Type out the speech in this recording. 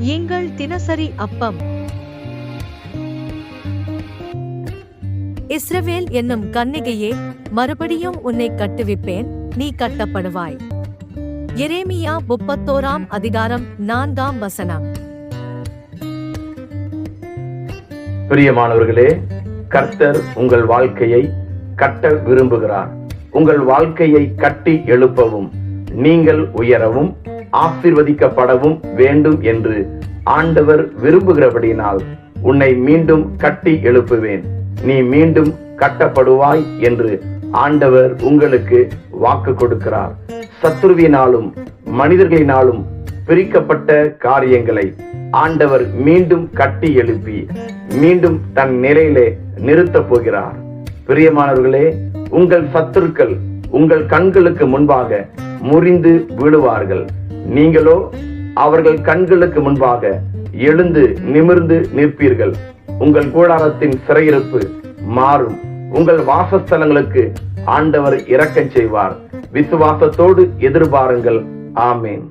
எங்கள் தினசரி அப்பம். இஸ்ரவேல் என்னும் கன்னிகையே மறுபடியும் உன்னை கட்டுவிப்பேன் நீ கட்டப்படுவாய். எரேமியா முப்பத்தோராம் அதிகாரம் நான்காம் வசனம். பிரியமானவர்களே கர்த்தர் உங்கள் வாழ்க்கையை கட்ட விரும்புகிறார். உங்கள் வாழ்க்கையை கட்டி எழுப்பவும் நீங்கள் உயரவும் ஆசிர்வதிக்கப்படவும் வேண்டும் என்று ஆண்டவர் விரும்புகிறபடியினால் உன்னை மீண்டும் கட்டி எழுப்புவேன். நீ மீண்டும் கட்டப்படுவாய் என்று ஆண்டவர் உங்களுக்கு வாக்கு கொடுக்கிறார். சத்துருவினாலும் மனிதர்களினாலும் பிரிக்கப்பட்ட காரியங்களை ஆண்டவர் மீண்டும் கட்டி எழுப்பி மீண்டும் தன் நிலையிலே நிறுத்தப் போகிறார். பிரியமானவர்களே உங்கள் சத்துருக்கள் உங்கள் கண்களுக்கு முன்பாக முறிந்து விழுவார்கள். நீங்களோ அவர்கள் கண்களுக்கு முன்பாக எழுந்து நிமிர்ந்து நிற்பீர்கள். உங்கள் கூடாரத்தின் சிறையிருப்பு மாறும். உங்கள் வாசஸ்தலங்களுக்கு ஆண்டவர் இறக்கச் செய்வார். விசுவாசத்தோடு எதிர்பாருங்கள். ஆமேன்.